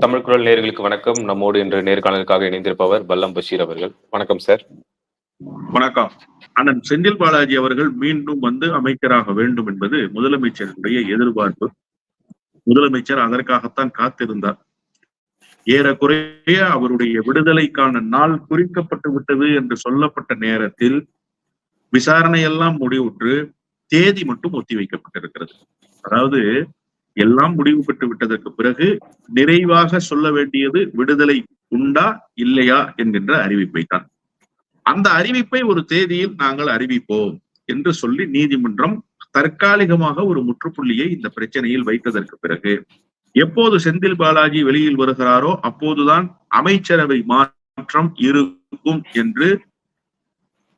தமிழ் குரல் நேர்களுக்கு வணக்கம். நம்மோடு இன்று நேர்காணலுக்காக இணைந்திருப்பவர் பல்லம் பஷீர் அவர்கள். வணக்கம் சார். வணக்கம். அண்ணன் செந்தில் பாலாஜி அவர்கள் மீண்டும் வந்து அமைச்சராக வேண்டும் என்பது முதலமைச்சருடைய எதிர்பார்ப்பு. முதலமைச்சர் அதற்காகத்தான் காத்திருந்தார். ஏறக்குறைய அவருடைய விடுதலைக்கான நாள் குறிக்கப்பட்டு விட்டது என்று சொல்லப்பட்ட நேரத்தில் விசாரணை எல்லாம் முடிவுற்று தேதி மட்டும் ஒத்தி வைக்கப்பட்டிருக்கிறது அதாவது எல்லாம் முடிவு பெற்று விட்டதற்கு பிறகு நிறைவாக சொல்ல வேண்டியது விடுதலை உண்டா இல்லையா என்கின்ற அறிவிப்பை தான். அந்த அறிவிப்பை ஒரு தேதியில் நாங்கள் அறிவிப்போம் என்று சொல்லி நீதிமன்றம் தற்காலிகமாக ஒரு முற்றுப்புள்ளியை இந்த பிரச்சனையில் வைத்ததற்கு பிறகு எப்போது செந்தில் பாலாஜி வெளியில் வருகிறாரோ அப்போதுதான் அமைச்சரவை மாற்றம் இருக்கும் என்று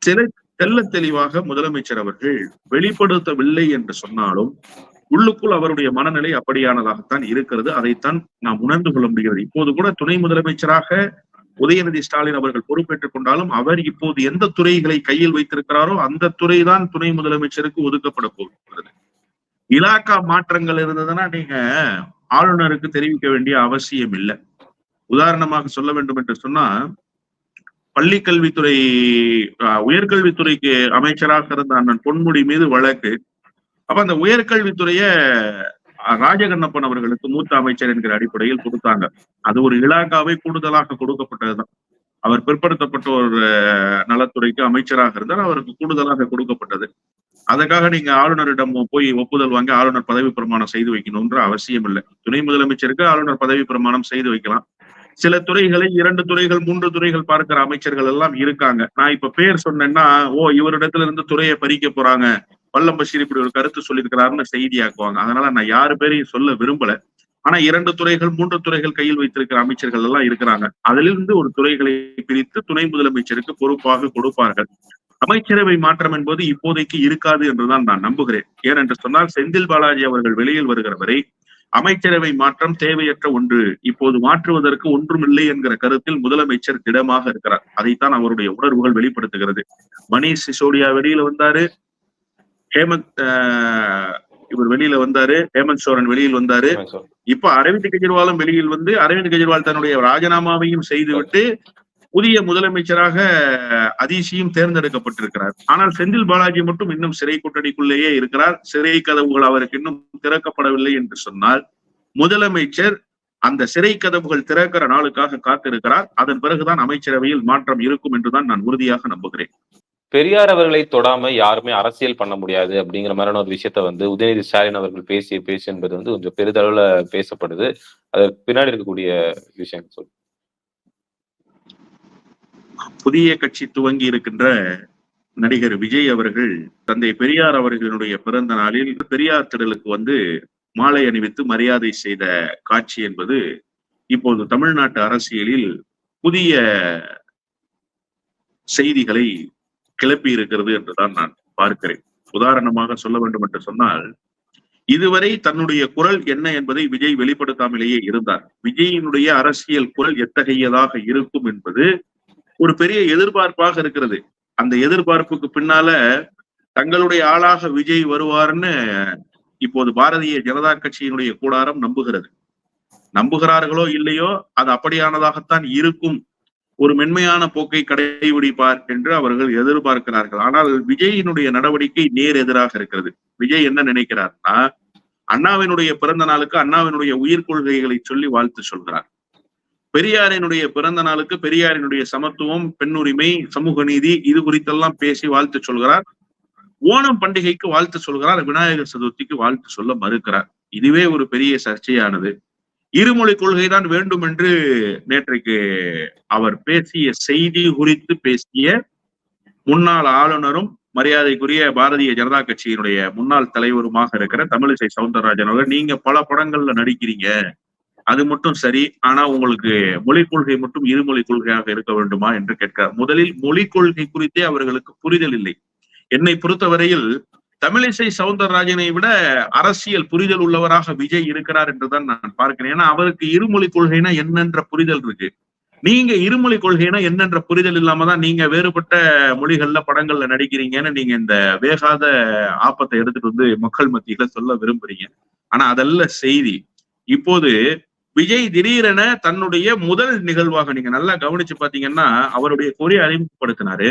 சில தெல்ல தெளிவாக முதலமைச்சர் அவர்கள் வெளிப்படுத்தவில்லை என்று சொன்னாலும் உள்ளுக்குள் அவருடைய மனநிலை அப்படியானதாகத்தான் இருக்கிறது. அதைத்தான் நாம் உணர்ந்து கொள்ள முடிகிறது. இப்போது கூட துணை முதலமைச்சராக உதயநிதி ஸ்டாலின் அவர்கள் பொறுப்பேற்றுக் கொண்டாலும் அவர் இப்போது எந்த துறைகளை கையில் வைத்திருக்கிறாரோ அந்த துறைதான் துணை முதலமைச்சருக்கு ஒதுக்கப்பட போகிறது. இலாக்கா மாற்றங்கள் இருந்ததுன்னா நீங்க ஆளுநருக்கு தெரிவிக்க வேண்டிய அவசியம் இல்லை. உதாரணமாக சொல்ல வேண்டும் என்று சொன்னா பள்ளி கல்வித்துறை உயர்கல்வித்துறைக்கு அமைச்சராக இருந்த அண்ணன் பொன்முடி மீது வழக்கு. அப்ப அந்த உயர்கல்வித்துறைய ராஜகண்ணப்பன் அவர்களுக்கு மூத்த அமைச்சர் என்கிற அடிப்படையில் கொடுத்தாங்க. அது ஒரு இலாக்காவை கூடுதலாக கொடுக்கப்பட்டதுதான். அவர் பிற்படுத்தப்பட்ட ஒரு நலத்துறைக்கு அமைச்சராக இருந்தால் அவருக்கு கூடுதலாக கொடுக்கப்பட்டது. அதுக்காக நீங்க ஆளுநரிடம் போய் ஒப்புதல் வாங்கி ஆளுநர் பதவி பிரமாணம் செய்து வைக்கணும்ன்ற அவசியம் இல்லை. துணை முதலமைச்சருக்கு ஆளுநர் பதவி பிரமாணம் செய்து வைக்கலாம். சில துறைகளை இரண்டு துறைகள் மூன்று துறைகள் பார்க்கிற அமைச்சர்கள் எல்லாம் இருக்காங்க. நான் இப்ப பேர் சொன்னேன்னா ஓ இவரிடத்துல இருந்து துறையை பறிக்க போறாங்க. வல்லம் பஷீர் இப்படி ஒரு கருத்து சொல்லியிருக்கிறாருன்னு செய்தியாக்குவாங்க அதனால நான் யாரு பேரையும் சொல்ல விரும்பல. ஆனா இரண்டு துறைகள் மூன்று துறைகள் கையில் வைத்திருக்கிற அமைச்சர்கள் எல்லாம் இருக்கிறாங்க. அதிலிருந்து ஒரு துறைகளை பிரித்து துணை முதலமைச்சருக்கு பொறுப்பாக கொடுப்பார்கள். அமைச்சரவை மாற்றம் என்பது இப்போதைக்கு இருக்காது என்றுதான் நான் நம்புகிறேன். ஏனென்று சொன்னால் செந்தில் பாலாஜி அவர்கள் வெளியில் வருகிற வரை அமைச்சரவை மாற்றம் தேவையற்ற ஒன்று. இப்போது மாற்றுவதற்கு ஒன்றுமில்லை என்கிற கருத்தில் முதலமைச்சர் திடமாக இருக்கிறார். அதைத்தான் அவருடைய உணர்வுகள் வெளிப்படுத்துகிறது. மணீஷ் சிசோடியா வெளியில வந்தாரு. ஹேமந்த் இவர் வெளியில வந்தாரு. ஹேமந்த் சோரன் வெளியில் வந்தாரு. இப்ப அரவிந்த் கெஜ்ரிவாலும் வெளியில் வந்து அரவிந்த் கெஜ்ரிவால் தன்னுடைய ராஜினாமாவையும் செய்துவிட்டு புதிய முதலமைச்சராக அதிசியும் தேர்ந்தெடுக்கப்பட்டிருக்கிறார். ஆனால் செந்தில் பாலாஜி மட்டும் இன்னும் சிறை கொட்டடிக்குள்ளேயே இருக்கிறார். சிறை கதவுகள் அவருக்கு இன்னும் திறக்கப்படவில்லை என்று சொன்னால் முதலமைச்சர் அந்த சிறை கதவுகள் திறக்கிற நாளுக்காக காத்திருக்கிறார். அதன் பிறகுதான் அமைச்சரவையில் மாற்றம் இருக்கும் என்றுதான் நான் உறுதியாக நம்புகிறேன். பெரியார் அவர்களை தொடாம யாருமே அரசியல் பண்ண முடியாது அப்படிங்கிற மாதிரியான ஒரு விஷயத்த வந்து உதயநிதி ஸ்டாலின் அவர்கள் பேசிய பேச்சு என்பது வந்து கொஞ்சம் பெரிதளவுல பேசப்படுது. அதற்கு பின்னாடி இருக்கக்கூடிய விஷயம் சொல் புதிய கட்சி துவங்கி இருக்கின்ற நடிகர் விஜய் அவர்கள் தந்தை பெரியார் அவர்களுடைய பிறந்த நாளில் பெரியார் திடலுக்கு வந்து மாலை அணிவித்து மரியாதை செய்த காட்சி என்பது இப்போது தமிழ்நாட்டு அரசியலில் புதிய செய்திகளை கிளப்பி இருக்கிறது என்றுதான் நான் பார்க்கிறேன். உதாரணமாக சொல்ல வேண்டும் என்று சொன்னால் இதுவரை தன்னுடைய குரல் என்ன என்பதை விஜய் வெளிப்படுத்தாமலேயே இருந்தார். விஜயினுடைய அரசியல் குரல் எத்தகையதாக இருக்கும் என்பது ஒரு பெரிய எதிர்பார்ப்பாக இருக்கிறது. அந்த எதிர்பார்ப்புக்கு பின்னால தங்களுடைய ஆளாக விஜய் வருவார்னு இப்போது பாரதிய ஜனதா கட்சியினுடைய கூடாரம் நம்புகிறது. நம்புகிறார்களோ இல்லையோ அது அப்படியானதாகத்தான் இருக்கும் ஒரு மென்மையான போக்கை கடைபிடிப்பார் என்று அவர்கள் எதிர்பார்க்கிறார்கள். ஆனால் விஜயினுடைய நடவடிக்கை நேர் எதிராக இருக்கிறது. விஜய் என்ன நினைக்கிறார்னா அண்ணாவினுடைய பிறந்த நாளுக்கு அண்ணாவினுடைய உயிர் கொள்கைகளை சொல்லி வாழ்த்து சொல்கிறார். பெரியாரினுடைய பிறந்த நாளுக்கு பெரியாரினுடைய சமத்துவம் பெண்ணுரிமை சமூக நீதி இது குறித்தெல்லாம் பேசி வாழ்த்து சொல்கிறார். ஓணம் பண்டிகைக்கு வாழ்த்து சொல்கிறார். விநாயகர் சதுர்த்திக்கு வாழ்த்து சொல்ல மறுக்கிறார். இதுவே ஒரு பெரிய சர்ச்சையானது. இருமொழி கொள்கை தான் வேண்டும் என்று நேற்றைக்கு அவர் பேசிய செய்தி குறித்து பேசிய முன்னாள் ஆளுநரும் மரியாதைக்குரிய பாரதிய ஜனதா கட்சியினுடைய முன்னாள் தலைவருமாக இருக்கிற தமிழிசை சவுந்தரராஜன் அவர்கள் நீங்க பல படங்கள்ல நடிக்கிறீங்க. அது மட்டும் சரி ஆனா உங்களுக்கு மொழி கொள்கை மட்டும் இருமொழி கொள்கையாக இருக்க வேண்டுமா? என்று கேட்கிறார். முதலில் மொழி கொள்கை குறித்தே அவர்களுக்கு புரிதல் இல்லை. என்னை பொறுத்தவரையில் தமிழிசை சவுந்தரராஜனை விட அரசியல் புரிதல் உள்ளவராக விஜய் இருக்கிறார் என்றுதான் நான் பார்க்கிறேன். ஏன்னா அவருக்கு இருமொழி கொள்கைனா என்னென்ற புரிதல் இருக்கு. நீங்க இருமொழி கொள்கைனா என்னென்ற புரிதல் இல்லாம தான் நீங்க வேறுபட்ட மொழிகள்ல படங்கள்ல நடிக்கிறீங்கன்னு நீங்க இந்த வேகாத ஆப்பத்தை எடுத்துட்டு வந்து மக்கள் மத்தியில சொல்ல விரும்புறீங்க. ஆனா அதல்ல செய்தி. இப்போது விஜய் திடீரென தன்னுடைய முதல் நிகழ்வாக நீங்க நல்லா கவனிச்சு பாத்தீங்கன்னா அவருடைய கொரிய அறிமுகப்படுத்தினாரு.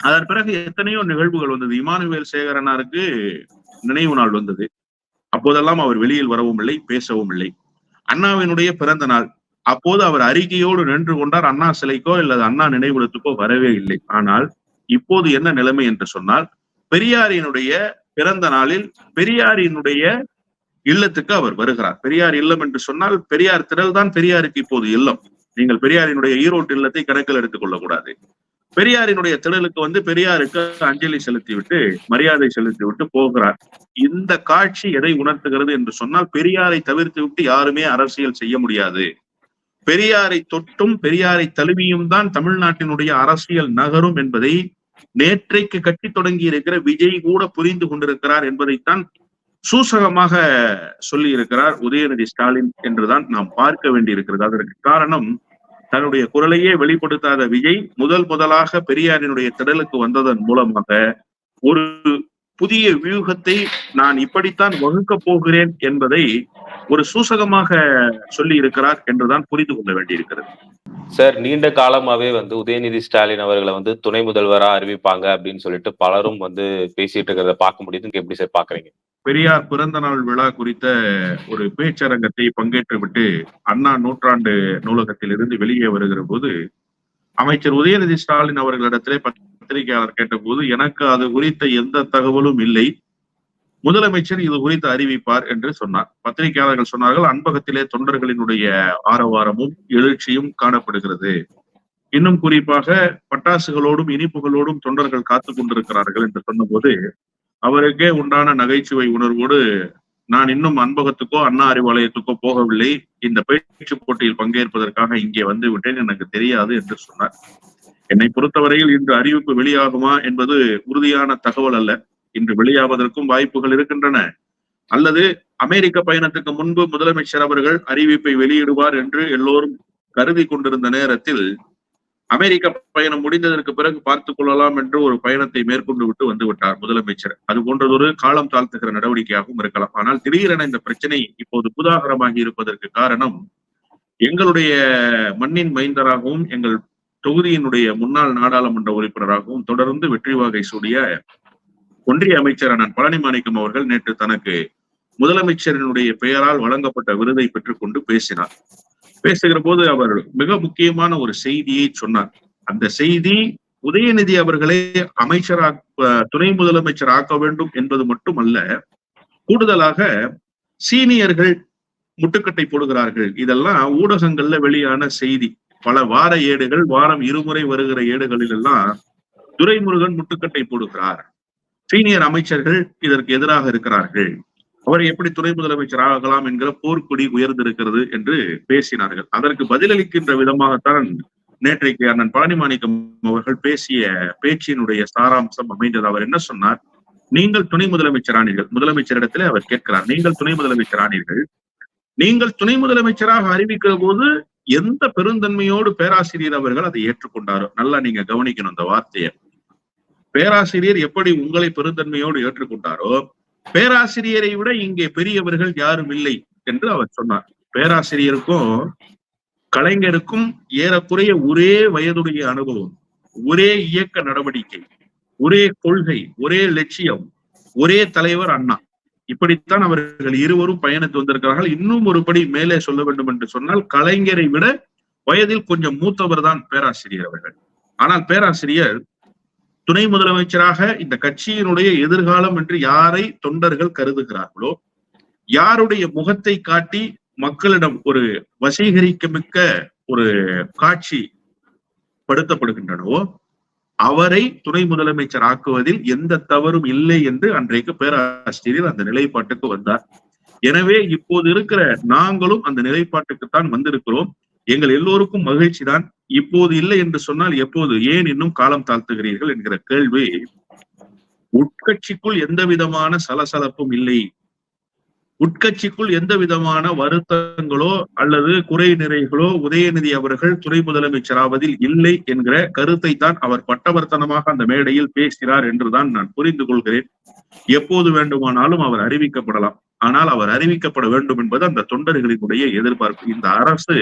அதன் பிறகு எத்தனையோ நிகழ்வுகள் வந்தது. இமானுவேல் சேகரனாருக்கு நினைவு நாள் வந்தது. அப்போதெல்லாம் அவர் வெளியில் வரவும் இல்லை பேசவும் இல்லை. அண்ணாவினுடைய பிறந்த நாள். அப்போது அவர் அறிக்கையோடு நின்று கொண்டார். அண்ணா சிலைக்கோ அல்லது அண்ணா நினைவிடத்துக்கோ வரவே இல்லை. ஆனால் இப்போது என்ன நிலைமை என்று சொன்னால் பெரியாரினுடைய பிறந்த நாளில் பெரியாரினுடைய இல்லத்துக்கு அவர் வருகிறார். பெரியார் இல்லம் என்று சொன்னால் பெரியார் திரள் தான் பெரியாருக்கு இப்போது இல்லம். நீங்கள் பெரியாரினுடைய ஈரோட்டு இல்லத்தை கணக்கில் எடுத்துக் கொள்ளக்கூடாது. பெரியாரினுடைய திடலுக்கு வந்து பெரியாருக்கு அஞ்சலி செலுத்தி விட்டு மரியாதை செலுத்தி விட்டு போகிறார். இந்த காட்சி எதை உணர்த்துகிறது என்று சொன்னால் பெரியாரை தவிர்த்து விட்டு யாருமே அரசியல் செய்ய முடியாது. பெரியாரை தொட்டும் பெரியாரை தழுவியும் தான் தமிழ்நாட்டினுடைய அரசியல் நகரும் என்பதை நேற்றைக்கு கட்டி தொடங்கி இருக்கிற விஜய் கூட புரிந்து கொண்டிருக்கிறார் என்பதைத்தான் சூசகமாக சொல்லி இருக்கிறார் உதயநிதி ஸ்டாலின் என்றுதான் நாம் பார்க்க வேண்டியிருக்கிறது. அதற்கு காரணம் தன்னுடைய குரலையே வெளிப்படுத்தாத விஜய் முதல் முதலாக பெரியாரினுடைய திடலுக்கு வந்ததன் மூலமாக ஒரு புதிய வியூகத்தை நான் இப்படித்தான் வகுக்கப் போகிறேன் என்பதை ஒரு சூசகமாக சொல்லி இருக்கிறார் என்றுதான் புரிந்து கொள்ள வேண்டியிருக்கிறது. சார் நீண்ட காலமாவே வந்து உதயநிதி ஸ்டாலின் அவர்களை வந்து துணை முதல்வரா அறிவிப்பாங்க அப்படின்னு சொல்லிட்டு பலரும் வந்து பேசிட்டு இருக்கிறத பார்க்க முடியுது. எப்படி சார் பாக்குறீங்க பெரியார் பிறந்த நாள் விழா குறித்த ஒரு பேச்சரங்கத்தை பங்கேற்றுவிட்டு அண்ணா நூற்றாண்டு நூலகத்திலிருந்து வெளியே வருகிற போது அமைச்சர் உதயநிதி ஸ்டாலின் அவர்களிடத்திலே பத்திரிகையாளர் கேட்டபோது எனக்கு அது குறித்த எந்த தகவலும் இல்லை. முதலமைச்சர் இது குறித்து அறிவிப்பார் என்று சொன்னார். பத்திரிகையாளர்கள் சொன்னார்கள் அன்பகத்திலே தொண்டர்களினுடைய ஆரவாரமும் எழுச்சியும் காணப்படுகிறது. இன்னும் குறிப்பாக பட்டாசுகளோடும் இனிப்புகளோடும் தொண்டர்கள் காத்துக் கொண்டிருக்கிறார்கள் என்று சொன்னபோது அவருக்கே உண்டான நகைச்சுவை உணர்வோடு நான் இன்னும் அன்பகத்துக்கோ அண்ணா அறிவாலயத்துக்கோ போகவில்லை. இந்த பயிற்சி போட்டியில் பங்கேற்பதற்காக இங்கே வந்து விட்டேன் எனக்கு தெரியாது என்று சொன்னார். என்னை பொறுத்தவரையில் இன்று அறிவிப்பு வெளியாகுமா என்பது உறுதியான தகவல் அல்ல. இன்று வெளியாவதற்கும் வாய்ப்புகள் இருக்கின்றன. அல்லது அமெரிக்க பயணத்துக்கு முன்பு முதலமைச்சர் அவர்கள் அறிவிப்பை வெளியிடுவார் என்று எல்லோரும் கருதி கொண்டிருந்த நேரத்தில் அமெரிக்க பயணம் முடிந்ததற்கு பிறகு பார்த்துக் கொள்ளலாம் என்று ஒரு பயணத்தை மேற்கொண்டு விட்டு வந்து விட்டார் முதலமைச்சர். அது போன்றதொரு காலம் தாழ்த்துகிற நடவடிக்கையாகவும் இருக்கலாம். ஆனால் திடீரென இந்த பிரச்சனை இப்போது புதாகரமாகி இருப்பதற்கு காரணம் எங்களுடைய மண்ணின் மைந்தராகவும் எங்கள் தொகுதியினுடைய முன்னாள் நாடாளுமன்ற உறுப்பினராகவும் தொடர்ந்து வெற்றி வாகை சூடிய ஒன்றிய அமைச்சர் அண்ணன் பழனி மாணிக்கம் அவர்கள் நேற்று தனக்கு முதலமைச்சரினுடைய பெயரால் வழங்கப்பட்ட விருதை பெற்றுக்கொண்டு பேசினார். பேசுகிற போது அவர் மிக முக்கியமான ஒரு செய்தியை சொன்னார். அந்த செய்தி உதயநிதி அவர்களை அமைச்சரா துணை முதலமைச்சர் ஆக்க வேண்டும் என்பது மட்டுமல்ல கூடுதலாக சீனியர்கள் முட்டுக்கட்டை போடுகிறார்கள். இதெல்லாம் ஊடகங்கள்ல வெளியான செய்தி. பல வார ஏடுகள் வாரம் இருமுறை வருகிற ஏடுகளில் எல்லாம் துரைமுருகன் முட்டுக்கட்டை போடுகிறார். சீனியர் அமைச்சர்கள் இதற்கு எதிராக இருக்கிறார்கள். அவர் எப்படி துணை முதலமைச்சர் ஆகலாம் என்கிற போர்க்கொடி உயர்ந்திருக்கிறது என்று பேசினார்கள். அதற்கு பதிலளிக்கின்ற விதமாகத்தான் நேற்றைக்கு அண்ணன் பழனிமாணிக்கம் அவர்கள் பேசிய பேச்சினுடைய சாராம்சம் அமைந்தது. அவர் என்ன சொன்னார்? நீங்கள் துணை முதலமைச்சர் ஆனீர்கள். முதலமைச்சரிடத்திலே அவர் கேட்கிறார். நீங்கள் துணை முதலமைச்சர் ஆனீர்கள். நீங்கள் துணை முதலமைச்சராக அறிவிக்கிற போது எந்த பெருந்தன்மையோடு பேராசிரியர் அவர்கள் அதை ஏற்றுக்கொண்டாரோ? நல்லா நீங்க கவனிக்கணும் அந்த வார்த்தையை. பேராசிரியர் எப்படி உங்களை பெருந்தன்மையோடு ஏற்றுக்கொண்டாரோ பேராசிரியரை விட இங்கே பெரியவர்கள் யாரும் இல்லை என்று அவர் சொன்னார். பேராசிரியருக்கும் கலைஞருக்கும் ஏறக்குறைய ஒரே வயதுடைய அனுபவம் ஒரே இயக்க நடவடிக்கை ஒரே கொள்கை ஒரே லட்சியம் ஒரே தலைவர் அண்ணா. இப்படித்தான் அவர்கள் இருவரும் பயணித்து வந்திருக்கிறார்கள். இன்னும் ஒருபடி மேலே சொல்ல வேண்டும் என்று சொன்னால் கலைஞரை விட வயதில் கொஞ்சம் மூத்தவர் தான் பேராசிரியர் அவர்கள். ஆனால் பேராசிரியர் துணை முதலமைச்சராக இந்த கட்சியினுடைய எதிர்காலம் என்று யாரை தொண்டர்கள் கருதுகிறார்களோ யாருடைய முகத்தை காட்டி மக்களிடம் ஒரு வசீகரிக்கமிக்க ஒரு காட்சி படுத்தப்படுகின்றனவோ அவரை துணை முதலமைச்சர் ஆக்குவதில் எந்த தவறும் இல்லை என்று அன்றைக்கு பேராசிரியர் அந்த நிலைப்பாட்டுக்கு வந்தார். எனவே இப்போது இருக்கிற நாங்களும் அந்த நிலைப்பாட்டுக்குத்தான் வந்திருக்கிறோம். எங்கள் எல்லோருக்கும் மகிழ்ச்சி தான் இப்போது இல்லை என்று சொன்னால் எப்போது? ஏன் இன்னும் காலம் தாழ்த்துகிறீர்கள் என்கிற கேள்வி. உட்கட்சிக்குள் எந்த விதமான சலசலப்பும் இல்லை. உட்கட்சிக்குள் எந்த விதமான வருத்தங்களோ அல்லது குறை நிறைகளோ உதயநிதி அவர்கள் துணை முதலமைச்சராவதில் இல்லை என்கிற கருத்தை தான் அவர் பட்டவர்த்தனமாக அந்த மேடையில் பேசுகிறார் என்றுதான் நான் புரிந்து கொள்கிறேன். எப்போது வேண்டுமானாலும் அவர் அறிவிக்கப்படலாம். ஆனால் அவர் அறிவிக்கப்பட வேண்டும் என்பது அந்த தொண்டர்களினுடைய எதிர்பார்ப்பு. இந்த அரசு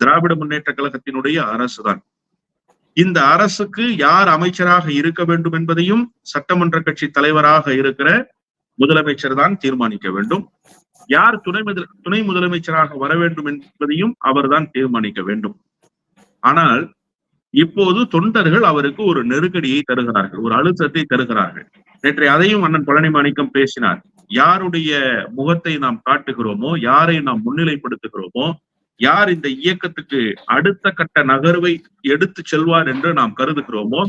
திராவிட முன்னேற்ற கழகத்தினுடைய அரசுதான். இந்த அரசுக்கு யார் அமைச்சராக இருக்க வேண்டும் என்பதையும் சட்டமன்ற கட்சி தலைவராக இருக்கிற முதலமைச்சர் தான் தீர்மானிக்க வேண்டும். யார் துணை முதல் துணை முதலமைச்சராக வர வேண்டும் என்பதையும் அவர்தான் தீர்மானிக்க வேண்டும். ஆனால் இப்போது தொண்டர்கள் அவருக்கு ஒரு நெருக்கடியை தருகிறார்கள் ஒரு அழுத்தத்தை தருகிறார்கள். நேற்றை அதையும் அண்ணன் பழனி மாணிக்கம் பேசினார். யாருடைய முகத்தை நாம் காட்டுகிறோமோ யாரை நாம் முன்னிலைப்படுத்துகிறோமோ யார் இந்த இயக்கத்துக்கு அடுத்த கட்ட நகர்வை எடுத்து செல்வார் என்று நாம் கருதுகிறோமோ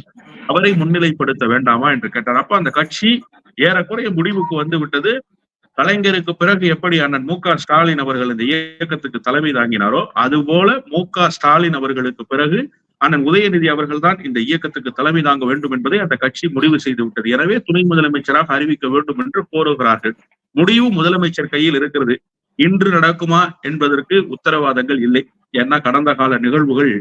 அவரை முன்னிலைப்படுத்த வேண்டாமா என்று கேட்டார். அப்ப அந்த கட்சி ஏறக்குறைய முடிவுக்கு வந்து விட்டது. கலைஞருக்கு பிறகு எப்படி அண்ணன் மு க ஸ்டாலின் அவர்கள் இந்த இயக்கத்துக்கு தலைமை தாங்கினாரோ அதுபோல மு க ஸ்டாலின் அவர்களுக்கு பிறகு அண்ணன் உதயநிதி அவர்கள் தான் இந்த இயக்கத்துக்கு தலைமை தாங்க வேண்டும் என்பதை அந்த கட்சி முடிவு செய்து விட்டது. எனவே துணை முதலமைச்சராக அறிவிக்க வேண்டும் என்று கோருகிறார்கள். முடிவு முதலமைச்சர் கையில் இருக்கிறது. இன்று நடக்குமா என்பதற்கு உத்தரவாதங்கள் இல்லை. ஏன்னா கடந்த கால நிகழ்வுகள்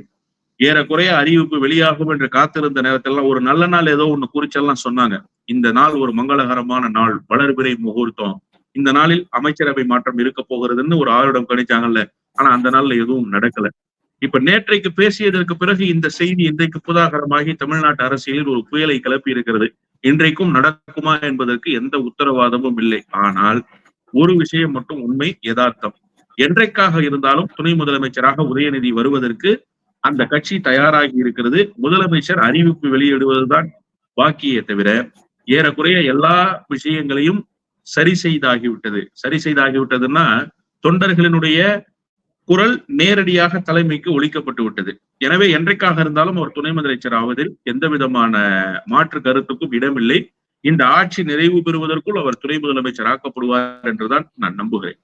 ஏறக்குறைய அறிவிப்பு வெளியாகும் என்று காத்திருந்த நேரத்துல ஒரு நல்ல நாள் ஏதோ ஒண்ணு குறிச்செல்லாம் சொன்னாங்க. இந்த நாள் ஒரு மங்களகரமான நாள் வளர்பிறை முகூர்த்தம். இந்த நாளில் அமைச்சரவை மாற்றம் இருக்க போகிறதுன்னு ஒரு ஆளுடம் கணிச்சாங்கல்ல. ஆனா அந்த நாள்ல எதுவும் நடக்கல. இப்ப நேற்றைக்கு பேசியதற்கு பிறகு இந்த செய்தி இன்றைக்கு புதாகரமாகி தமிழ்நாட்டு அரசியலில் ஒரு புயலை கிளப்பி இருக்கிறது. இன்றைக்கும் நடக்குமா என்பதற்கு எந்த உத்தரவாதமும் இல்லை. ஆனால் ஒரு விஷயம் மட்டும் உண்மை யதார்த்தம். என்றைக்காக இருந்தாலும் துணை முதலமைச்சராக உதயநிதி வருவதற்கு அந்த கட்சி தயாராகி இருக்கிறது. முதலமைச்சர் அறிவிப்பு வெளியிடுவதுதான் பாக்கியே தவிர ஏறக்குறைய எல்லா விஷயங்களையும் சரி செய்தாகிவிட்டது. சரி செய்தாகிவிட்டதுன்னா தொண்டர்களினுடைய குரல் நேரடியாக தலைமைக்கு ஒழிக்கப்பட்டு விட்டது. எனவே என்றைக்காக இருந்தாலும் அவர் துணை முதலமைச்சர் ஆவதில் எந்த விதமான மாற்று கருத்துக்கும் இடமில்லை. இந்த ஆட்சி நிறைவு பெறுவதற்குள் அவர் துணை முதலமைச்சர் ஆக்கப்படுவார் என்றுதான் நான் நம்புகிறேன்.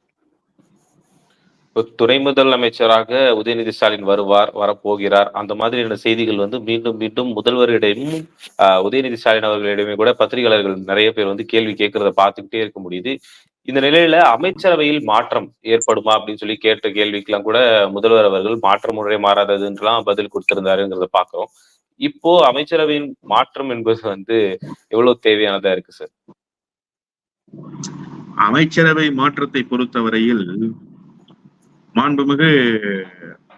துணை முதலமைச்சராக உதயநிதி ஸ்டாலின் வருவார் வரப்போகிறார். அந்த மாதிரியான செய்திகள் வந்து மீண்டும் மீண்டும் முதல்வரிடமும் ஆஹ், உதயநிதி ஸ்டாலின் அவர்களிடமே கூட பத்திரிகையாளர்கள் நிறைய பேர் வந்து கேள்வி கேட்கறத பார்த்துக்கிட்டே இருக்க முடியுது. இந்த நிலையில அமைச்சரவையில் மாற்றம் ஏற்படுமா அப்படின்னு சொல்லி கேட்ட கேள்விக்கெல்லாம் கூட முதல்வர் அவர்கள் மாற்றம் முறை மாறாததுன்றலாம் பதில் கொடுத்திருந்தாருங்கிறத பாக்குறோம் இப்போ அமைச்சரவையின் மாற்றம் என்பது வந்து எவ்வளவு தேவையானதா இருக்கு சார் அமைச்சரவை மாற்றத்தை பொறுத்தவரையில் மாண்புமிகு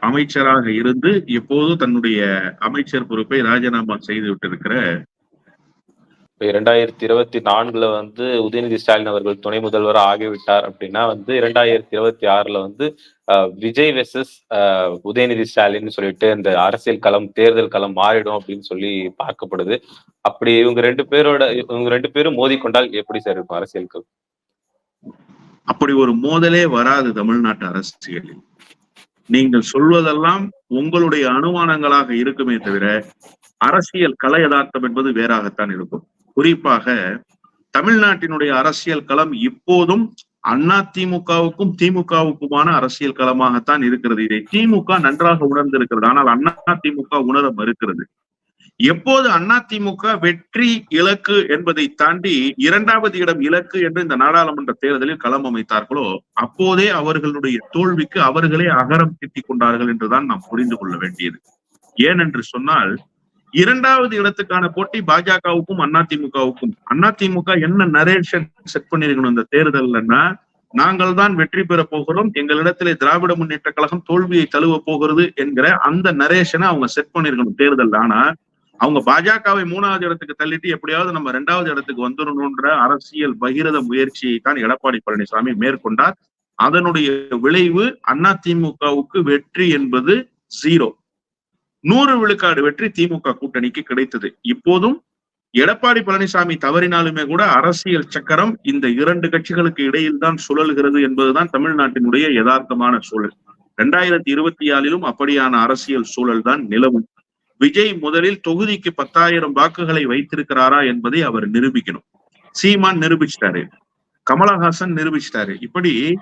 அமைச்சராக இருந்து எப்போது தன்னுடைய அமைச்சர் பொறுப்பை ராஜினாமா செய்து விட்டிருக்கிற இரண்டாயிரத்தி இருபத்தி நான்குல வந்து உதயநிதி ஸ்டாலின் அவர்கள் துணை முதல்வர் ஆகிவிட்டார் அப்படின்னா வந்து இரண்டாயிரத்தி இருபத்தி ஆறுல வந்து ஆஹ், விஜய் வெர்சஸ் உதயநிதி ஸ்டாலின் சொல்லிட்டு இந்த அரசியல் களம் தேர்தல் களம் மாறிடும் அப்படின்னு சொல்லி பார்க்கப்படுது. அப்படி இவங்க ரெண்டு பேரோட இவங்க ரெண்டு பேரும் மோதிக்கொண்டால் எப்படி சார் இருக்கும் அரசியலுக்கு அப்படி ஒரு மோதலே வராது தமிழ்நாட்டு அரசியலில். நீங்கள் சொல்வதெல்லாம் உங்களுடைய அனுமானங்களாக இருக்குமே தவிர அரசியல் கலையதார்த்தம் என்பது வேறாகத்தான் இருக்கும். குறிப்பாக தமிழ்நாட்டினுடைய அரசியல் களம் இப்போதும் அண்ணா திமுகவுக்கும் திமுகவுக்குமான அரசியல் களமாகத்தான் இருக்கிறது. இதை திமுக நன்றாக உணர்ந்திருக்கிறது. ஆனால் அண்ணா திமுக உணர மறுக்கிறது. எப்போது அண்ணா திமுக வெற்றி இலக்கு என்பதை தாண்டி இரண்டாவது இடம் இலக்கு என்று இந்த நாடாளுமன்ற தேர்தலில் களம் அமைத்தார்களோ அப்போதே அவர்களுடைய தோல்விக்கு அவர்களே அகரம் திட்டிக் கொண்டார்கள் என்றுதான் நாம் புரிந்து கொள்ள வேண்டியது. ஏனென்று சொன்னால் இரண்டாவது இடத்துக்கான போட்டி பாஜகவுக்கும் அதிமுகவுக்கும். அதிமுக என்ன நரேஷன் செட் பண்ணிருக்கணும் இந்த தேர்தல்னா நாங்கள் தான் வெற்றி பெற போகிறோம் எங்களிடத்திலே திராவிட முன்னேற்ற கழகம் தோல்வியை தழுவ போகிறது என்கிற அந்த நரேஷனை அவங்க செட் பண்ணிருக்கணும் தேர்தல் ஆனா அவங்க பாஜகவை மூணாவது இடத்துக்கு தள்ளிட்டு எப்படியாவது நம்ம ரெண்டாவது இடத்துக்கு வந்துடணும்ன்ற அரசியல் பகிரத முயற்சியை தான் எடப்பாடி பழனிசாமி மேற்கொண்டார். அதனுடைய விளைவு அதிமுகவுக்கு வெற்றி என்பது ஜீரோ நூறு விழுக்காடு வெற்றி திமுக கூட்டணிக்கு கிடைத்தது. இப்போதும் எடப்பாடி பழனிசாமி தவறினாலுமே கூட அரசியல் சக்கரம் இந்த இரண்டு கட்சிகளுக்கு இடையில் தான் சுழல்கிறது என்பதுதான் தமிழ்நாட்டினுடைய யதார்த்தமான சூழல். இரண்டாயிரத்தி இருபத்தி ஆறிலும் அப்படியான அரசியல் சூழல் தான் நிலவும். விஜய் முதலில் தொகுதிக்கு பத்தாயிரம் வாக்குகளை வைத்திருக்கிறாரா என்பதை அவர் நிரூபிக்கணும். சீமான் நிரூபிச்சிட்டாரு. கமலஹாசன் நிரூபிச்சிட்டாரு. இப்படி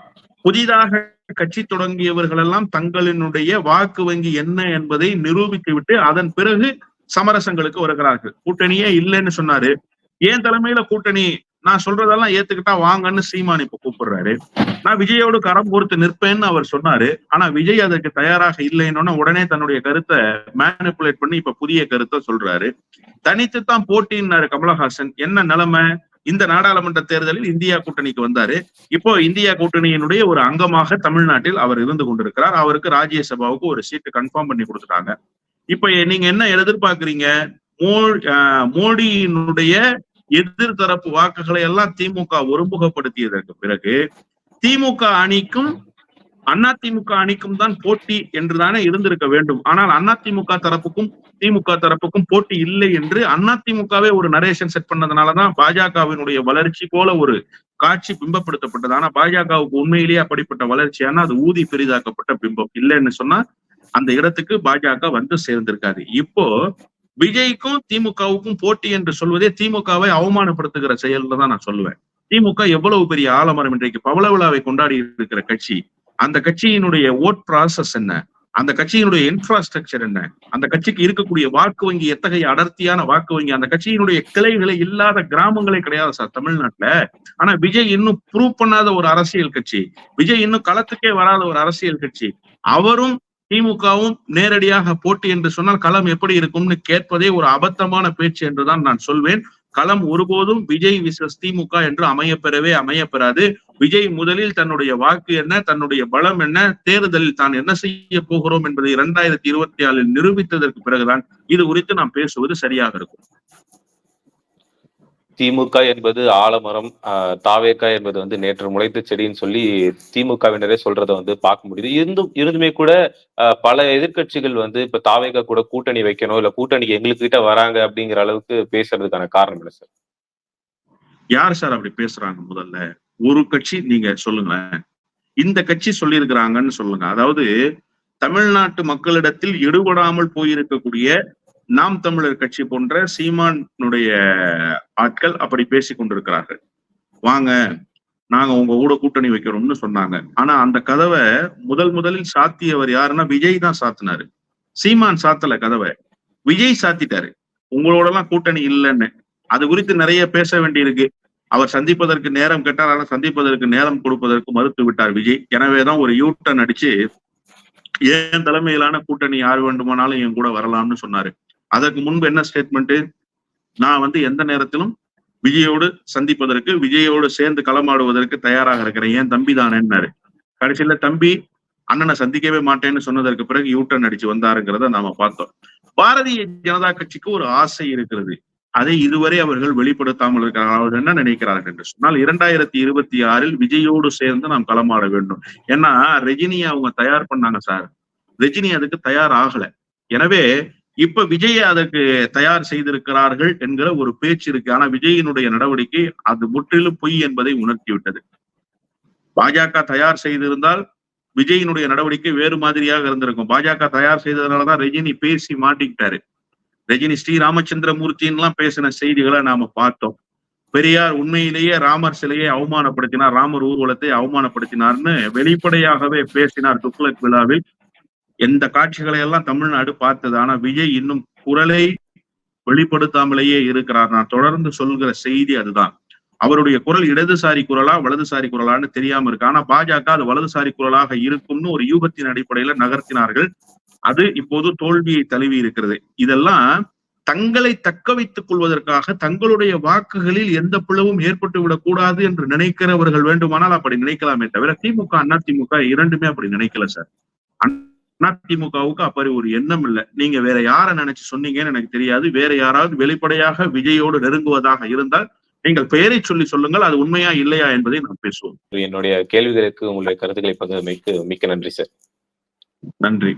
புதிதாக கட்சி தொடங்கியவர்கள் எல்லாம் தங்களினுடைய வாக்கு வங்கி என்ன என்பதை நிரூபித்து விட்டு அதன் பிறகு சமரசங்களுக்கு வருகிறார்கள். கூட்டணியே இல்லைன்னு சொன்னாரு. ஏன் தலைமையில கூட்டணி? நான் சொல்றதெல்லாம் ஏத்துக்கிட்டா வாங்கன்னு சீமான் இப்ப கூப்பிடுறாரு. நான் விஜயோடு கரம் கோர்த்து நிற்பேன்னு அவர் சொன்னாரு. ஆனா விஜய் அதற்கு தயாராக இல்லைன்னு உடனே தன்னுடைய கருத்தை மேனிப்புலேட் பண்ணி இப்ப புதிய கருத்தை சொல்றாரு. தனித்து தான் போட்டின்னாரு கமலஹாசன். என்ன நிலைமை? இந்த நாடாளுமன்ற தேர்தலில் இந்தியா கூட்டணிக்கு வந்தாரு. இப்போ இந்தியா கூட்டணியினுடைய ஒரு அங்கமாக தமிழ்நாட்டில் அவர் இருந்து கொண்டிருக்கிறார். அவருக்கு ராஜ்யசபாவுக்கு ஒரு சீட்டு கன்ஃபார்ம் பண்ணி கொடுத்துட்டாங்க. இப்ப நீங்க என்ன எதிர்பார்க்கறீங்க? மோ மோடியினுடைய எதிர்தரப்பு வாக்குகளை எல்லாம் திமுக ஒருமுகப்படுத்தியதற்கு பிறகு திமுக அணிக்கும் அதிமுக அணிக்கும் தான் போட்டி என்றுதானே இருந்திருக்க வேண்டும். ஆனால் அதிமுக தரப்புக்கும் திமுக தரப்புக்கும் போட்டி இல்லை என்று அதிமுகவே ஒரு நரேஷன் செட் பண்ணதுனாலதான் பாஜகவினுடைய வளர்ச்சி போல ஒரு காட்சி பிம்பப்படுத்தப்பட்டது. ஆனா பாஜகவுக்கு உண்மையிலேயே அப்படிப்பட்ட வளர்ச்சியான அது ஊதி பெரிதாக்கப்பட்ட பிம்பம் இல்லைன்னு சொன்னா அந்த இடத்துக்கு பாஜக வந்து சேர்ந்திருக்காது. இப்போ விஜய்க்கும் திமுகவுக்கும் போட்டி என்று சொல்வதே திமுகவை அவமானப்படுத்துகிற செயல்ல தான் நான் சொல்லுவேன். திமுக எவ்வளவு பெரிய ஆலமரம் இன்றைக்கு பவள விழாவை கொண்டாடி இருக்கிற கட்சி அந்த கட்சியினுடைய ஓட் ப்ராசஸ் என்ன? அந்த கட்சியினுடைய இன்ஃப்ராஸ்ட்ரக்சர் என்ன? அந்த கட்சிக்கு இருக்கக்கூடிய வாக்கு வங்கி எத்தகைய அடர்த்தியான வாக்கு வங்கி? அந்த கட்சியினுடைய கிளைகளை இல்லாத கிராமங்களே கிடையாது சார் தமிழ்நாட்டுல. ஆனா விஜய் இன்னும் ப்ரூவ் பண்ணாத ஒரு அரசியல் கட்சி. விஜய் இன்னும் களத்துக்கே வராத ஒரு அரசியல் கட்சி. அவரும் திமுகவும் நேரடியாக போட்டி என்று சொன்னால் களம் எப்படி இருக்கும்னு கேட்பதே ஒரு அபத்தமான பேச்சு என்றுதான் நான் சொல்வேன். களம் ஒருபோதும் விஜய் விசஸ் திமுக என்று அமையப்பெறவே அமையப்பெறாது. விஜய் முதலில் தன்னுடைய வாக்கு என்ன தன்னுடைய பலம் என்ன தேர்தலில் தான் என்ன செய்ய போகிறோம் என்பதை இரண்டாயிரத்தி இருபத்தி ஆறில் நிரூபித்ததற்கு பிறகுதான் இது குறித்து நாம் பேசுவது சரியாக இருக்கும். திமுக என்பது ஆலமரம் ஆஹ் தாவேக்கா என்பது வந்து நேற்று முளைத்த செடின்னு சொல்லி திமுகவினரே சொல்றதை வந்து பார்க்க முடியுது. இருந்தும் இருந்துமே கூட ஆஹ் பல எதிர்க்கட்சிகள் வந்து இப்ப தாவேக்கா கூட கூட்டணி வைக்கணும் இல்ல கூட்டணிக்கு எங்களுக்கு கிட்ட வராங்க அப்படிங்கிற அளவுக்கு பேசுறதுக்கான காரணம் என்ன சார்? யார் சார் அப்படி பேசுறாங்க முதல்ல? ஒரு கட்சி நீங்க சொல்லுங்களேன். இந்த கட்சி சொல்லியிருக்கிறாங்கன்னு சொல்லுங்க. அதாவது தமிழ்நாட்டு மக்களிடத்தில் எடுபடாமல் போயிருக்கக்கூடிய நாம் தமிழர் கட்சி போன்ற சீமானுடைய ஆட்கள் அப்படி பேசி கொண்டிருக்கிறார்கள். வாங்க நாங்க உங்க கூட கூட்டணி வைக்கிறோம்னு சொன்னாங்க. ஆனா அந்த கதவை முதல் முதலில் சாத்தியவர் யாருன்னா விஜய் தான் சாத்தினாரு. சீமான் சாத்தல கதவை. விஜய் சாத்திட்டாரு. உங்களோட எல்லாம் கூட்டணி இல்லைன்னு. அது குறித்து நிறைய பேச வேண்டியிருக்கு. அவர் சந்திப்பதற்கு நேரம் கேட்டார் ஆனால் சந்திப்பதற்கு நேரம் கொடுப்பதற்கு மறுத்து விட்டார் விஜய். எனவேதான் ஒரு யூட்டன் அடிச்சு ஏன் தலைமையிலான கூட்டணி யார் வேண்டுமானாலும் என் கூட வரலாம்னு சொன்னாரு. அதற்கு முன்பு என்ன ஸ்டேட்மெண்ட் நான் வந்து எந்த நேரத்திலும் விஜயோடு சந்திப்பதற்கு விஜயோடு சேர்ந்து களமாடுவதற்கு தயாராக இருக்கிறேன். ஏன் தம்பி தானேன்னாரு கடைசியில தம்பி அண்ணனை சந்திக்கவே மாட்டேன்னு சொன்னதற்கு பிறகு யூட்டன் அடிச்சு வந்தாருங்கிறத நாம பார்த்தோம். பாரதிய ஜனதா கட்சிக்கு ஒரு ஆசை இருக்கிறது. அதை இதுவரை அவர்கள் வெளிப்படுத்தாமல் இருக்கிறார்கள் அவர்கள் என்ன நினைக்கிறார்கள் என்று சொன்னால் இரண்டாயிரத்தி இருபத்தி ஆறில் விஜயோடு சேர்ந்து நாம் களமாட வேண்டும். ஏன்னா ரஜினி அவங்க தயார் பண்ணாங்க சார். ரஜினி அதுக்கு தயார் ஆகல எனவே இப்ப விஜய் அதற்கு தயார் செய்திருக்கிறார்கள் என்கிற ஒரு பேச்சு இருக்கு. ஆனா விஜயினுடைய நடவடிக்கை அது முற்றிலும் பொய் என்பதை உணர்த்திவிட்டது. பாஜக தயார் செய்திருந்தால் விஜயினுடைய நடவடிக்கை வேறு மாதிரியாக இருந்திருக்கும். பாஜக தயார் செய்ததுனாலதான் ரஜினி பேசி மாட்டிக்கிட்டாரு. ரஜினி ஸ்ரீ ராமச்சந்திரமூர்த்தின்லாம் பேசின செய்திகளை நாம பார்த்தோம். பெரியார் உண்மையிலேயே ராமர் சிலையை அவமானப்படுத்தினார். ராமர் ஊர்வலத்தை அவமானப்படுத்தினார்னு வெளிப்படையாகவே பேசினார் துக்ளக் விழாவில். எந்த காட்சிகளை எல்லாம் தமிழ்நாடு பார்த்தது? ஆனா விஜய் இன்னும் குரலை வெளிப்படுத்தாமலேயே இருக்கிறார். நான் தொடர்ந்து சொல்கிற செய்தி அதுதான். அவருடைய குரல் இடதுசாரி குரலா வலதுசாரி குரலான்னு தெரியாம இருக்கு. ஆனா பாஜக அது வலதுசாரி குரலாக இருக்கும்னு ஒரு யூகத்தின் அடிப்படையில நகர்த்தினார்கள். அது இப்போது தோல்வியை தழுவி இருக்கிறது. இதெல்லாம் தங்களை தக்க வைத்துக் கொள்வதற்காக தங்களுடைய வாக்குகளில் எந்த பிளவும் ஏற்பட்டு விடக் கூடாது என்று நினைக்கிறவர்கள் வேண்டுமானால் அப்படி நினைக்கலாமே தவிர திமுக அண்ணா திமுக இரண்டுமே அப்படி நினைக்கல சார். அதிமுகவுக்கு அப்படி ஒரு எண்ணம் இல்லை. நீங்க வேற யாரை நினைச்சு சொன்னீங்கன்னு எனக்கு தெரியாது. வேற யாராவது வெளிப்படையாக விஜயோடு நெருங்குவதாக இருந்தால் நீங்கள் பெயரை சொல்லி சொல்லுங்கள். அது உண்மையா இல்லையா என்பதை நாம் பேசுவோம். என்னுடைய கேள்விகளுக்கு உங்களுடைய கருத்துக்களை பகிர்ந்தமைக்கு மிக்க நன்றி சார். நன்றி.